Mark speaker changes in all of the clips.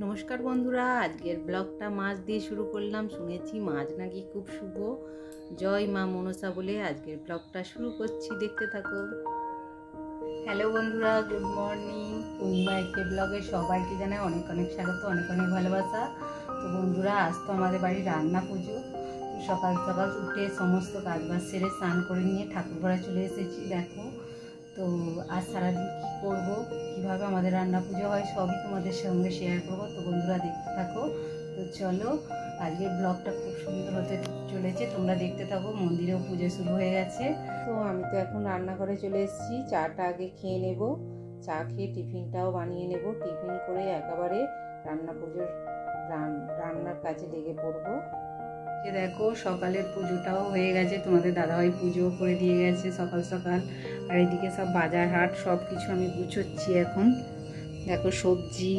Speaker 1: নমস্কার বন্ধুরা, আজকের ব্লগটা মাছ দিয়ে শুরু করলাম। শুনেছি মাছ নাকি খুব শুভ। জয় মা মনসা বলে আজকের ব্লগটা শুরু করছি, দেখতে থাকো। হ্যালো বন্ধুরা, গুড মর্নিং। পূর্ণিমা একে ব্লগে সবাইকে জানাই অনেক অনেক স্বাগত, অনেক অনেক ভালোবাসা। তো বন্ধুরা, আজ তো আমাদের বাড়ি রান্না পুজো। সকাল সকাল উঠে সমস্ত কাজবাজ সেরে স্নান করে নিয়ে ঠাকুর ঘরে চলে এসেছি, দেখো। তো আজ সারাদিন কী করব, কীভাবে আমাদের রান্না পুজো হয় সবই তোমাদের সঙ্গে শেয়ার করব, তো বন্ধুরা দেখতে থাকো। তো চলো আজকের ব্লগটা খুব সুন্দর হতে চলেছে, তোমরা দেখতে থাকো, মন্দিরেও পুজো শুরু হয়ে গেছে। তো আমি তো এখন রান্নাঘরে চলে এসেছি, চাটা আগে খেয়ে নেব, চা খেয়ে টিফিনটাও বানিয়ে নেব, টিফিন করে একেবারে রান্না পুজোর রান- রান্নার কাজে লেগে পড়ব। যে দেখো, সকালের পুজোটাও হয়ে গেছে। তোমাদের দাদাভাই পুজো করে দিয়ে গেছে সকাল সকাল। আর এদিকে সব বাজার হাট সব কিছু আমি গুছোচ্ছি এখন। দেখো সবজি,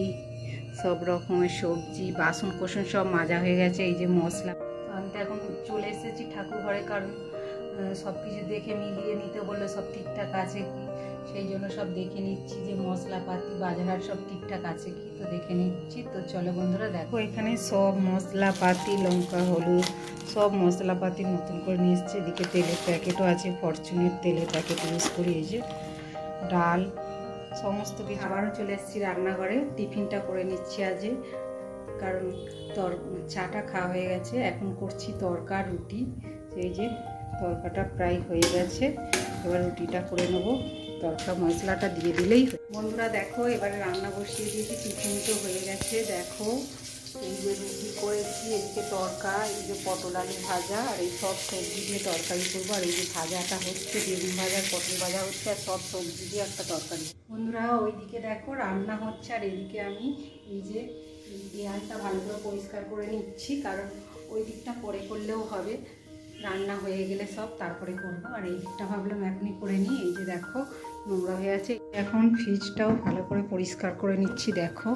Speaker 1: সব রকমের সবজি বাসন কোসন সব মাজা হয়ে গেছে, এই যে মশলা। আমি তো এখন চলে এসেছি ঠাকুর ঘরে, কারণ সব কিছু দেখে মিলিয়ে নিতে বলল সব ঠিকঠাক আছে কি? সেই জন্য সব দেখে নিচ্ছি যে মশলাপাতি, বাজার হাট সব ঠিকঠাক আছে কি? তো দেখে নিচ্ছি। তো চলো বন্ধুরা দেখো, এখানে সব মশলাপাতি, লঙ্কা, হলুদ, সব মশলাপাতি নতুন করে নিয়ে এসছে। এদিকে তেলের প্যাকেটও আছে, ফরচুনের তেলের প্যাকেট ইউজ করি, এই যে ডাল, সমস্ত কিছু। আবারও চলে এসেছি রান্নাঘরে, টিফিনটা করে নিচ্ছি আজকে, কারণ তর, চাটা খাওয়া হয়ে গেছে। এখন করছি তরকা, রুটি। সেই যে তরকাটা প্রায় হয়ে গেছে, এবার রুটিটা করে নেব। তরকা মশলাটা দিয়ে দিলেই। বন্ধুরা দেখো, এবারে রান্না বসিয়ে দিয়েছি, টিফিন তো হয়ে গেছে। দেখো, এই যে রুটি করেছি এদিকে তরকা, এই যে পটল আলু ভাজা, আর এই সব সবজি দিয়ে তরকারি করব। আর এই যে ভাজাটা হচ্ছে, বেগুন ভাজা, পটল ভাজা হচ্ছে, আর সব সবজি দিয়ে একটা তরকারি। বন্ধুরা, ওইদিকে দেখো, রান্না হচ্ছে, আর এদিকে আমি এই যে দেয়ালটা ভালো করে পরিষ্কার করে নিচ্ছি, কারণ ওই দিকটা পরে করলেও হবে। রান্না হয়ে গেলে সব তারপরে করব। আর এই দিকটা ভাবলাম এখনই করে নিই এই যে দেখো নোংরা হয়ে আছে। এখন ফ্রিজটাও ভালো করে পরিষ্কার করে নিচ্ছি দেখো।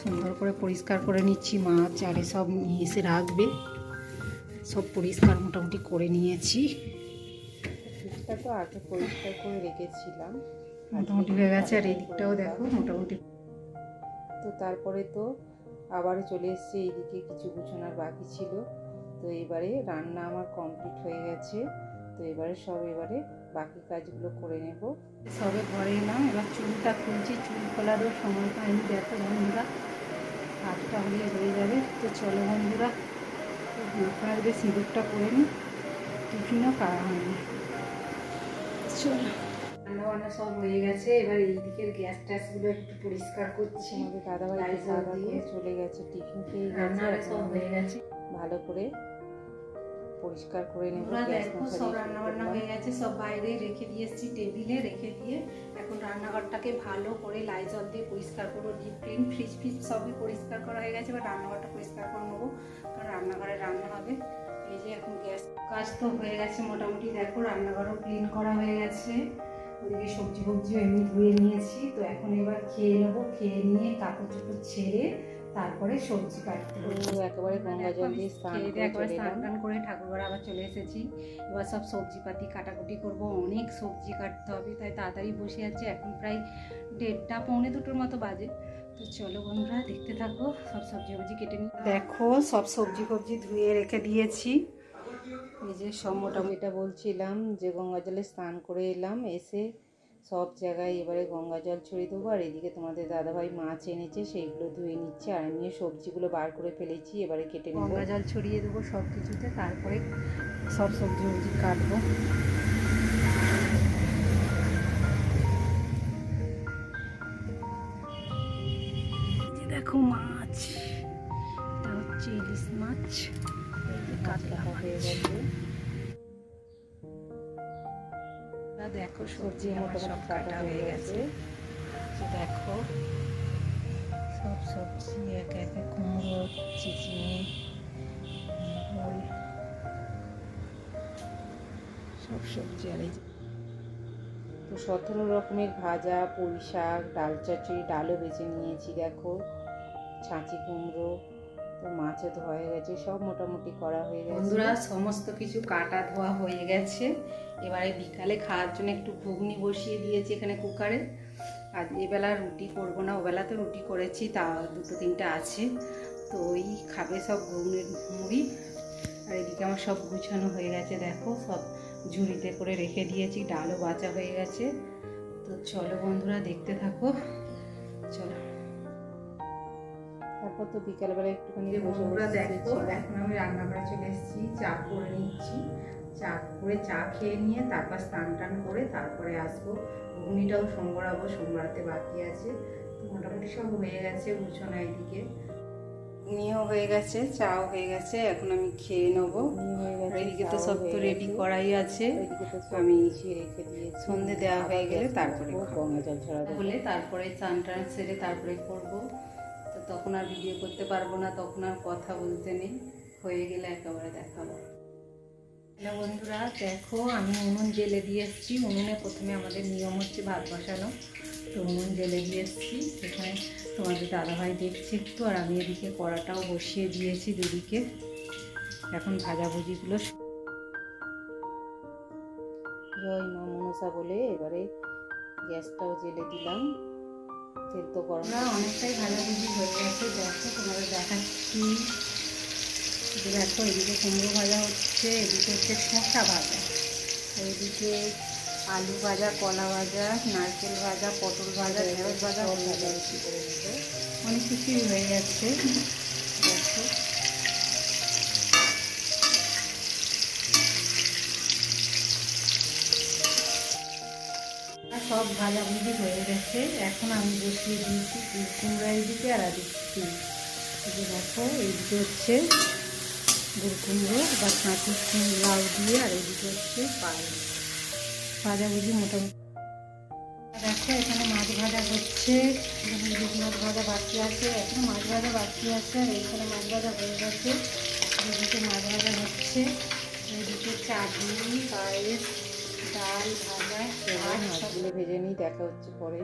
Speaker 1: সুন্দর করে পরিষ্কার করে নিচ্ছি মাছ আর সব নিয়ে এসে রাখবে। সব পরিষ্কার মোটামুটি করে নিয়েছি। ফ্রিজটা তো আগে পরিষ্কার করে রেখেছিলাম। মোটামুটি হয়ে গেছে আর এই দিকটাও দেখো মোটামুটি। তো তারপরে তো আবার চলে এসছে এইদিকে কিছু গুছানোর বাকি ছিল। তো এবারে রান্না আমার কমপ্লিট হয়ে গেছে। তো এবারে সব এবারে বাকি কাজগুলো করে নেব। সবে ঘরে এলাম এবার চুলটা খুলছি। চুল খোলারও সময় পাইনি দেখো বন্ধুরা আটটা হলে হয়ে যাবে। তো চলো বন্ধুরা আসবে সিঁদুরটা করে নিই টিফিনও খাওয়া হয়নি। চলো। রান্না বান্না সব হয়ে গেছে এবার এই দিকের গ্যাস ট্যাসগুলো একটু পরিষ্কার করছি। আমাদের দাদাভাই দিয়ে চলে গেছে টিফিন খেয়ে
Speaker 2: রান্না
Speaker 1: গেছে
Speaker 2: সব হয়ে গেছে।
Speaker 1: ভালো করে পরিষ্কার করে নেব
Speaker 2: দেখো সব রান্না বান্না হয়ে গেছে সব বাইরে রেখে দিয়েছি টেবিলে রেখে দিয়ে এখন রান্নাঘরটাকে ভালো করে লাইজল দিয়ে পরিষ্কার করব ডিপ ক্লিন ফ্রিজ ফ্রিজ সবই পরিষ্কার করা হয়ে গেছে এবার রান্নাঘরটা পরিষ্কার করে নেব কারণ রান্নাঘরে রান্না হবে। এই যে এখন গ্যাস কাজ তো হয়ে গেছে মোটামুটি দেখো রান্নাঘরও ক্লিন করা হয়ে গেছে। ওদিকে সবজি ফবজিও এমনি ধুয়ে নিয়েছি তো এখন এবার খেয়ে নেব খেয়ে নিয়ে কাপড় চোপড় ছেড়ে তারপরে সবজি কাটতে
Speaker 1: একেবারে গঙ্গা জল দিয়ে স্নান
Speaker 2: খেয়ে
Speaker 1: করে
Speaker 2: দিয়ে একবার স্নান টান করে ঠাকুর ঘরে আবার চলে এসেছি। এবার সব সবজি পাতি কাটাকুটি করব অনেক সবজি কাটতে হবে তাই তাড়াতাড়ি বসে আছে। এখন প্রায় দেড়টা পৌনে দুটোর মতো বাজে। তো চলো বন্ধুরা দেখতে থাকো সব সবজি ফবজি কেটে নিই।
Speaker 1: দেখো সব সবজি ফবজি ধুয়ে রেখে দিয়েছি। এই যে সব মোটামুটি এটা বলছিলাম যে গঙ্গা জলে স্নান করে এলাম এসে সব জায়গায় এবারে গঙ্গা জল ছড়িয়ে দেবো আর এদিকে তোমাদের দাদাভাই মাছ এনেছে সেইগুলো ধুয়ে নিচ্ছে আর আমিও সবজিগুলো বার করে ফেলেছি এবারে কেটে নেব।
Speaker 2: গঙ্গা জল ছড়িয়ে দেবো সব কিছুতে তারপরে
Speaker 1: সব সবজি ফবজি কাটবো।
Speaker 2: দেখো মাছ এটা হচ্ছে ইলিশ মাছ কাতলা
Speaker 1: হয়ে গেছে।
Speaker 2: মাছ। দেখো
Speaker 1: সবজি
Speaker 2: আমার সব কাটা হয়ে গেছে
Speaker 1: দেখো, সব সবজি, এক একে কুমড়ো, চিচিঙে সব সবজি আর তো সতেরো রকমের ভাজা পুঁই শাক ডাল চচ্চড়ি ডালও বেছে নিয়েছি, দেখো ছাঁচি কুমড়ো মাছও ধোয়া হয়ে গেছে, সব মোটামুটি করা হয়ে গেছে।
Speaker 2: বন্ধুরা, সমস্ত কিছু কাটা ধোয়া হয়ে গেছে। এবারে বিকালে খাওয়ার জন্য একটু ঘুগনি বসিয়ে দিয়েছি এখানে কুকারে।
Speaker 1: আর এবেলা রুটি করব না ওবেলা তো রুটি করেছি, তা দুটো তিনটা আছে। তো ওই খাবে সব গরুনের মুড়ি। আর এদিকে আমার সব গুছানো হয়ে গেছে, দেখো, সব ঝুড়িতে করে রেখে দিয়েছি, ডালও বাঁচা হয়ে গেছে। তো চলো বন্ধুরা, দেখতে থাকো।
Speaker 2: তারপর তো বিকালবেলা একটুখানি বসে বসে
Speaker 1: দেখো এখন আমি রান্নাঘরে চলে এসেছি চা করে নিচ্ছি। চা করে চা খেয়ে নিয়ে তারপর স্নান টান করে তারপরে আসব। ঘুগনিটাও সোমবারাবো সোমবারতে বাকি আছে। তো মোটামুটি সব হয়ে গেছে গুছানো এদিকে। ঘুগনিও হয়ে গেছে চাও হয়ে গেছে এখন আমি খেয়ে নেব। এদিকে তো সব তো রেডি করাই আছে। আমি সন্ধে দেওয়া হয়ে গেলে তারপরে। হলে তারপরে চান টান সেরে তারপরে করব। তখন আর ভিডিও করতে পারব না, তখন আর কথা বলতে নেই। হয়ে গেলে একেবারে দেখাবো হ্যালো বন্ধুরা, দেখো, আমি উনুন জেলে দিয়ে এসেছি। উনুনে প্রথমে আমাদের নিয়ম হচ্ছে ভাত বসানো। তো উনুন জেলে দিয়ে এসেছি। সেখানে তোমাদের দাদাভাই দেখছে একটু, আর আমি এদিকে কড়াটাও বসিয়ে দিয়েছি দুদিকে। এখন ভাজাভুজিগুলো
Speaker 2: জয় মা মনসা বলে এবারে গ্যাসটাও জেলে দিলাম। গরম
Speaker 1: আমরা অনেকটাই ভাজাভুজি হয়ে গেছে। দেখো, তোমাদের দেখাচ্ছি। দেখো, এদিকে কুমড়ো ভাজা হচ্ছে, এদিকে হচ্ছে শসা ভাজা। এদিকে আলু ভাজা, কলা ভাজা, নারকেল ভাজা, পটল ভাজা, ঢেঁড়স ভাজা
Speaker 2: অন্য করে
Speaker 1: অনেক কিছুই হয়ে যাচ্ছে সব ভাজাভুজি হয়ে গেছে। এখন আমি বসিয়ে দিয়েছি কুমড়া এদিকে আর এই যে দেখো এইদিকে হচ্ছে গুড় কুমড়ো বা কাঁচি লাউ দিয়ে আর এদিকে হচ্ছে পায়েস ভাজাভুজি মোটামুটি। দেখো, এখানে মাছ ভাজা হচ্ছে। মাছ ভাজা বাকি আছে, এখনও মাছ ভাজা বাকি আছে আর এইখানে মাছ ভাজা হয়ে গেছে। এদিকে মাছ ভাজা হচ্ছে, এদিকে চাটনি, পায়েস ডাল ভাজা আর
Speaker 2: ভেজে নিই দেখা হচ্ছে পরে।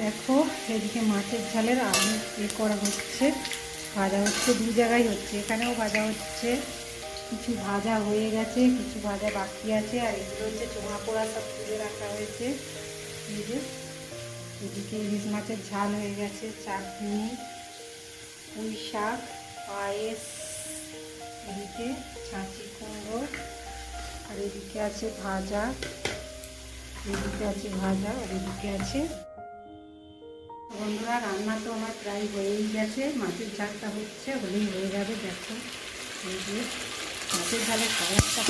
Speaker 1: দেখো এদিকে মাছের ঝালের আলু এ করা হচ্ছে। ভাজা হচ্ছে দু জায়গায় হচ্ছে এখানেও ভাজা হচ্ছে। কিছু ভাজা হয়ে গেছে কিছু ভাজা বাকি আছে আর এগুলো হচ্ছে চোঙা পোড়া সব তুলে রাখা হয়েছে। এই যে এদিকে ইলিশ মাছের ঝাল হয়ে গেছে চাটনি পুঁই শাক পায়েস এদিকে ছাঁচি কুমড়ো। আর এদিকে আছে ভাজা। এদিকে আছে ভাজা আর এদিকে আছে। বন্ধুরা, রান্না তো আমার প্রায় হয়েই গেছে। মাছের ঝালটা হচ্ছে, হলেই হয়ে যাবে, দেখো। এই মাছের ঝালের কালারটা